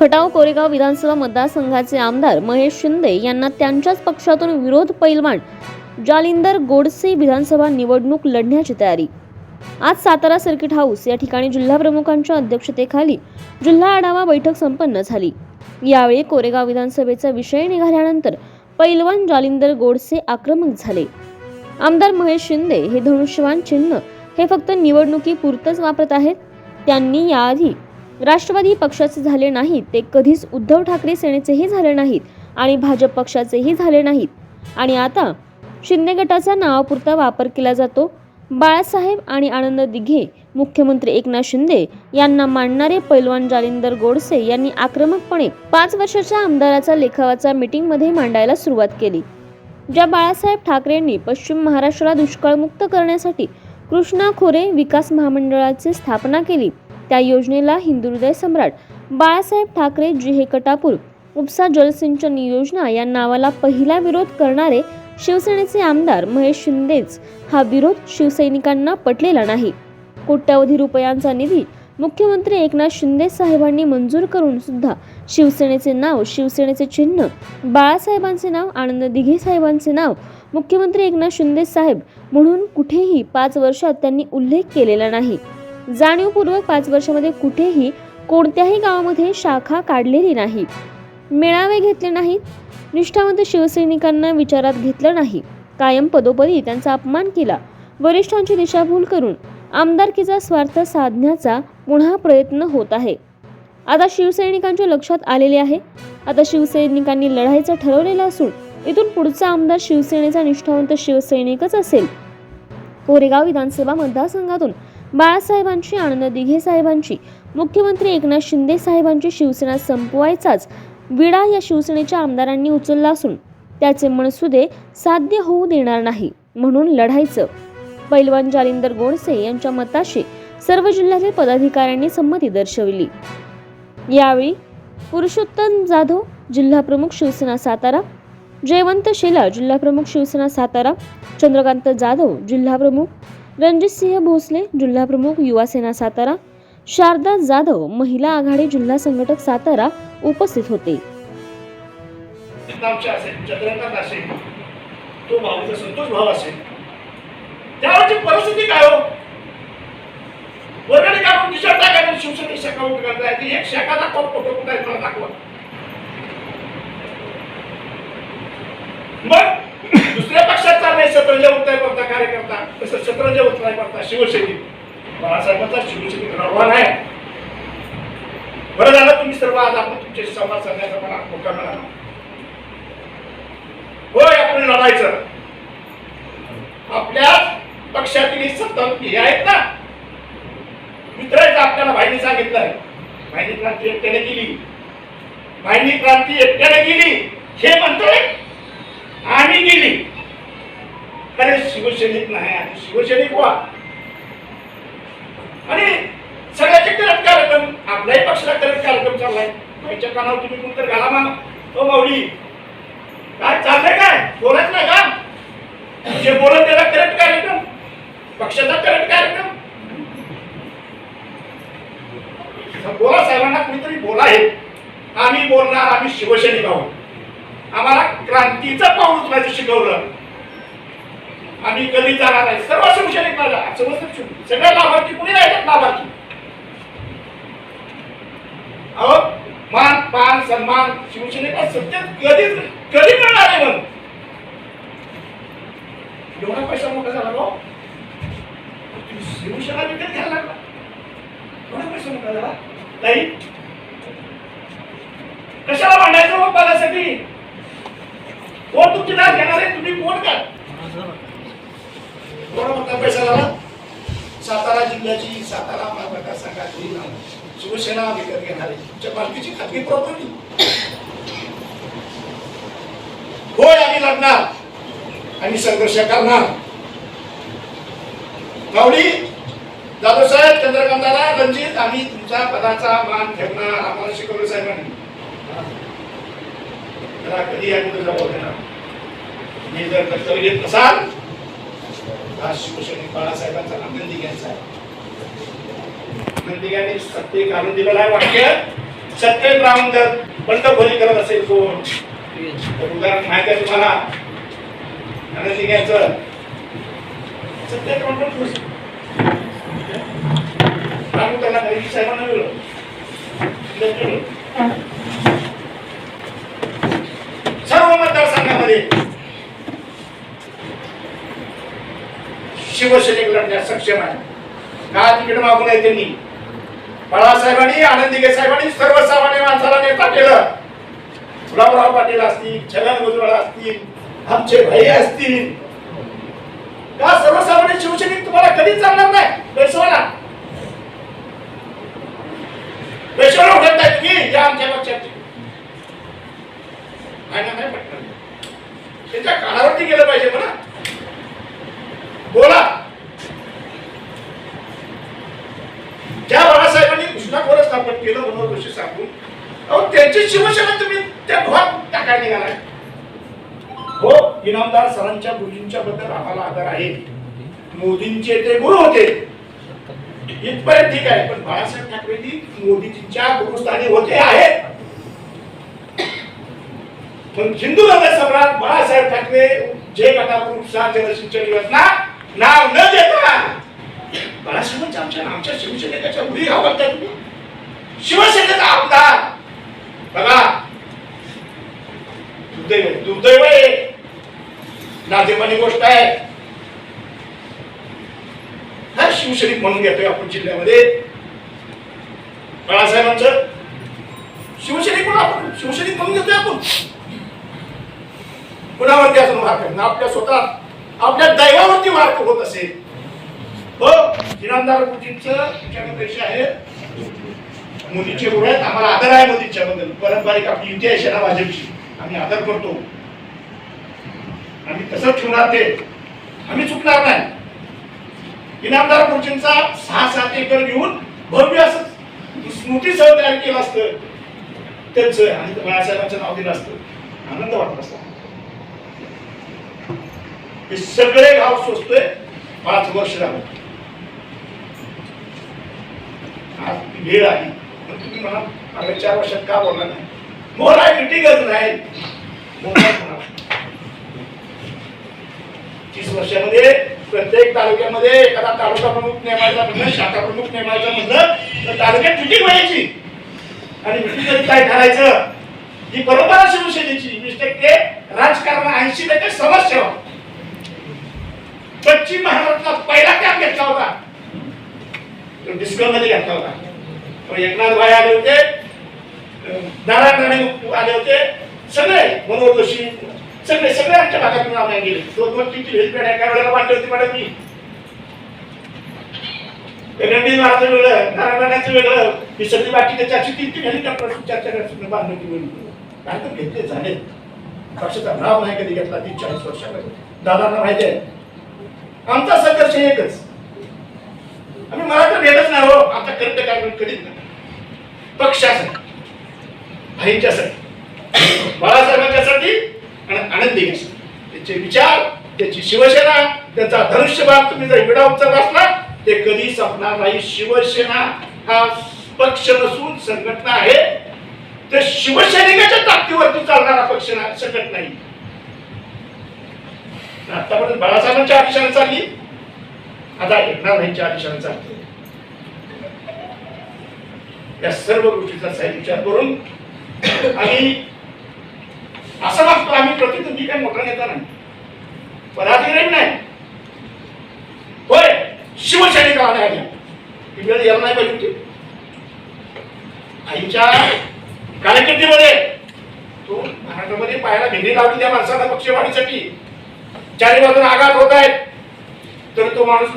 खटाव कोरेगाव विधानसभा मतदारसंघाचे आमदार महेश शिंदे यांना त्यांच्याच पक्षातून विरोध पैलवान जालिंदर गोडसे विधानसभा निवडणूक लढण्याची तयारी. आज सातारा सर्किट हाऊस या ठिकाणी जिल्हाप्रमुखांच्या अध्यक्षतेखाली जिल्हा आढावा बैठक संपन्न झाली. यावेळी कोरेगाव विधानसभेचा विषय निघाल्यानंतर पैलवान जालिंदर गोडसे आक्रमक झाले. आमदार महेश शिंदे हे धनुष्यवान चिन्ह हे फक्त निवडणुकीपुरतच वापरत आहेत. त्यांनी याआधी राष्ट्रवादी पक्षाचे झाले नाहीत ते कधीच उद्धव ठाकरे सेनेचेही झाले नाहीत आणि भाजप पक्षाचेही झाले नाहीत. आणि आता शिंदे गटाचा नावापुरता वापर केला जातो. बाळासाहेब आणि आनंद दिघे मुख्यमंत्री एकनाथ शिंदे यांना मांडणारे पैलवान जालिंदर गोडसे यांनी आक्रमकपणे पाच वर्षाच्या आमदाराचा लेखावाचा मीटिंगमध्ये मांडायला सुरुवात केली. ज्या बाळासाहेब ठाकरेंनी पश्चिम महाराष्ट्राला दुष्काळमुक्त करण्यासाठी कृष्णा खोरे विकास महामंडळाची स्थापना केली त्या योजनेला हिंदुहृदय सम्राट बाळासाहेब ठाकरे जिहे कटापूर उपसा जलसिंचन योजना या नावाला पहिला विरोध करणारे शिवसेनेचे आमदार महेश शिंदेच हा विरोध शिवसैनिकांना पटलेला नाही. कोट्यावधी रुपयांचा निधी मुख्यमंत्री एकनाथ शिंदे साहेबांनी मंजूर करून सुद्धा शिवसेनेचे नाव शिवसेनेचे चिन्ह बाळासाहेबांचे नाव आनंद दिघे साहेबांचे नाव मुख्यमंत्री एकनाथ शिंदे साहेब म्हणून कुठेही पाच वर्षात त्यांनी उल्लेख केलेला नाही. जाणीवपूर्वक पाच वर्षामध्ये कुठेही कोणत्याही गावामध्ये शाखा काढलेली नाही. मेळावे घेतले नाहीत. निष्ठावंत शिवसैनिकांना विचारात घेतलं नाही. कायम पदोपदी त्यांचा अपमान केला. वरिष्ठांची दिशाभूल करून आमदारकीचा स्वार्थ साधण्याचा पुन्हा प्रयत्न होत आहे. आता शिवसैनिकांच्या लक्षात आलेले आहे. आता शिवसैनिकांनी लढायचं ठरवलेलं असून इथून पुढचा आमदार शिवसेनेचा निष्ठावंत शिवसैनिकच असेल. कोरेगाव विधानसभा मतदारसंघातून बाळासाहेबांची आनंद दिघे साहेबांची. मुख्यमंत्री एकनाथ शिंदे साहेबांची शिवसेना संपवायचाच. विडा या शिवसेनेच्या आमदारांनी उचलला असून त्याचे मनसुदे साध्य होऊ देणार नाही म्हणून लढायचं. पैलवान जालिंदर गोडसे यांच्या मताशी सर्व जिल्ह्यातील पदाधिकाऱ्यांनी संमती दर्शवली. यावेळी पुरुषोत्तम जाधव जिल्हाप्रमुख शिवसेना सातारा जयवंत शेला जिल्हाप्रमुख शिवसेना सातारा चंद्रकांत जाधव जिल्हाप्रमुख रणजितसिंह भोसले जिल्हाप्रमुख युवासेना सातारा शारदा जाधव महिला आघाडी जिल्हा संघटक सातारा उपस्थित होते. तो संतोष भाव असेल परिस्थिती काय हो? वर्गाने काढून शाखा उठ करताय एक शाखा दाखवा फोटो कुठे आहे मला दाखवा मग दुसऱ्या पक्षात चाललंय शतरंज उठताय करता कार्यकर्ता तसं शतरंज उठताय करता शिवसैनिक बाळासाहेबांचा शिवसैनिक रवाना आहे बरं झालं तुम्ही सर्व आज आपण तुमचे संवाद साधण्याचा मला मोका मिळाला होय आपण लढायचं. आपल्या पक्षातील सत्ता हे आहेत ना? मित्र आपल्याला भाईने सांगितलंय भाईनी क्रांती एकट्याने केली. भाईनी क्रांती एकट्याने केली. हे म्हणतोय आम्ही गेली अरे शिवसैनिक नाही आणि शिवसैनिक व्हा आणि सगळ्याचे करत कार्यक्रम आपल्याही पक्षाला करत कार्यक्रम चाललाय. भाईच्या कानावर तुम्ही कोणतर घाला मा हो माऊली. काय चाललंय काय? बोलत नाही का? जे बोलत त्याला करत कार्यक्रम. पक्षाचा करत कार्यक्रम. बोला साहेबांना कुणीतरी बोला हे. आम्ही बोलणार आम्ही शिवसैनिक आहोत. आम्हाला क्रांतीचं पाऊल उचलायचं शिकवलं. आम्ही कधी जाणार नाही. सर्व शिवसैनिक माझा समजत सगळ्या लाभार्थी कुणी नाही लाभार्थी. अहो मान पान सन्मान शिवसेनेचा सत्य कधीच कधी मिळणार आहे मग एवढा पैसा मोठा झाला भाऊ. शिवसेना विकत घ्यायला लागला. एवढा पैसा मोठा झाला. ताई कशाला मांडायचं मग हो पालासाठी कोण तुमची दाद घेणार आहे? तुम्ही कोण काय? एवढा मोठा पैसा झाला सातारा जिल्ह्याची सातारा महाप्रकार संघाची शिवसेना विकत घेणारे तुमच्या मालकीची खाजगी प्रॉपर्टी होय आम्ही लढणार. आणि संघर्ष करणार. गावडी जाधव साहेब चंद्रकांताला रणजित आम्ही तुमच्या पदाचा मान ठेवणार आम्हाला शिकवलं साहेबांनी. कधी या कुठे जबाब देणार? मी जर कर्तव्य घेत नसाल आज शिवसैनिक बाळासाहेबांचा आनंदी घ्यायचा आहे. आनंदी घ्याने सत्य घालून दिलेलं आहे वाक्य. सत्य राहून जर बंडखोरी करत असेल कोण? तर उदाहरण माहिती आहे तुम्हाला. आनंदी घ्यायचं. सत्य ब्राह्मण ब्राह्मण त्यांना काही साहेबांना मिळलं सर्व मतदारसंघामध्ये शिवसेनेक लढण्यास सक्षम आहे. का तिकीट मागून आहे त्यांनी बाळासाहेबांनी आनंदीगे साहेबांनी सर्वसामान्य माणसाला नेता केलं. गुलाबराव पाटील असतील छगन भुजबळ असतील आमचे भाई असतील. का सर्वसामान्य शिवसैनिक तुम्हाला कधीच चालणार नाही? पैसवाला पैशाला उठत तुम्ही? या आमच्या पक्षात नाही नाही. पटणार त्याच्या कानावरती गेलं पाहिजे म्हणा बोला ज्या बाळासाहेबांनी घोषणाखोर स्थापन केलं म्हणून दोषी सांगून अहो त्यांची शिवसेना तुम्ही त्या धुवात टाकायला निघालाय हो इनामदार सरांच्या गुरुजींच्या बद्दल आम्हाला आदर आहे. मोदींचे ते गुरु होते. इथपर्यंत ठीक आहे पण बाळासाहेब ठाकरेजी मोदीजींच्या गुरुस्थानी होते आहेत. पण हिंदू नगर सम्राट बाळासाहेब ठाकरे जे गटापूर उपसा जलसिंचन योजना नाव न देता बाळासाहेबांच्या आमच्या आमच्या शिवसेनेच्या उडी घालताय तुम्ही शिवसेनेचा आमदार बघा दुर्दैव आहे, दुर्दैव आहे नादेमानी गोष्ट आहे. हा शिवसैनिक म्हणून घेतोय आपण जिल्ह्यामध्ये. बाळासाहेबांचं. शिवसैनिक म्हणून आपण शिवसैनिक म्हणून घेतोय आपण. कुणावरती असं वार करणं आपल्या स्वतः आपल्या दैवावरती वार होत असेल. हो इनामदार मुलींचं तुमच्याकडे पैसे आहेत गुरु आहेत. आम्हाला आदर आहे मोदींच्या बद्दल पारंपरिक आपली युती आहे शेना भाजपची आम्ही आदर करतो. आम्ही तसंच ठेवणार ते? आम्ही चुकणार नाही. इनामदार गुरुजींचा सहा सात एकर घेऊन भव्य असं स्मृतीसह तयार केलं असतं. त्यांचं आणि बाळासाहेबांचं नाव दिलं असतं. आनंद वाटत असता हे सगळे गाव सोचतोय पाच वर्ष झालं. आज ती वेळ आली पण तुम्ही म्हणा आम्ही चार वर्षात का बोलला नाही? बोला मिटिंगच नाही वीस वर्षामध्ये प्रत्येक तालुक्यामध्ये एखादा तालुका प्रमुख नेमायचा म्हणलं शाखा प्रमुख नेमायचा म्हणलं तर तालुक्यात मिटिंग व्हायची. आणि मिटिंग काय करायचं? ही परंपरा शिवसेनेची वीस टक्के राजकारण ऐंशी टक्के समाजसेवा पश्चिम महाराष्ट्रातला पहिला कॅम्प घेतला होता. डिस्कलमध्ये घेतला होता. एकनाथ भाई आले होते नारायण राणे आले होते. सगळे मनोहर जोशी सगळे सगळे आमच्या भागातून आम्ही गेले. दोन दोन तीन तीन हेल्पॅड एका वेळेला वाटले होते मॅडम मी? गणपती महाराजचं वेगळं नारायण वेगळं. ही सगळी बाकी त्याच्या अशी तीन तीन हेलिकॉप्टर चर्चा करत बांधणी केली काय तर घेतले झाले. पक्षाचा नाव नाही कधी घेतला तीन चाळीस वर्षामध्ये. दादांना माहिती आहे. आमचा संघर्ष एकच. आम्ही तर भेटच नाही हो. आमचा कर्त कारण कधीच नाही. पक्षासाठी भाईंच्यासाठी बाळासाहेबांच्यासाठी आणि आनंदी घ्यासाठी त्याचे विचार त्याची शिवसेना त्याचा धनुष्यभाग तुम्ही जर विडा उचलत असला ते कधी संपणार नाही. शिवसेना हा पक्ष नसून संघटना आहे. ते शिवसैनिकाच्या ताकदीवरती चालणारा पक्ष ना- संघटना नाही आतापर्यंत बाळासाहेबांच्या आदेशाने चालली. आता एकनाथ यांच्या आदेशाने चालते. या सर्व गोष्टीचा साहेब विचार करून आणि असं वागतो आम्ही प्रतिनिधी काही मोठा नेता नाही. पदाधिकारी नाही. होय शिवसैनिकाला नाही आल्या. ही वेळ यायला नाही पाहिजे ते आईच्या कार्यकिर्दीमध्ये तो महाराष्ट्रामध्ये पाहायला भेंडी लावली त्या माणसाला पक्षवाढीसाठी. चारी बाजूला आघात होत आहेत. तर तो माणूस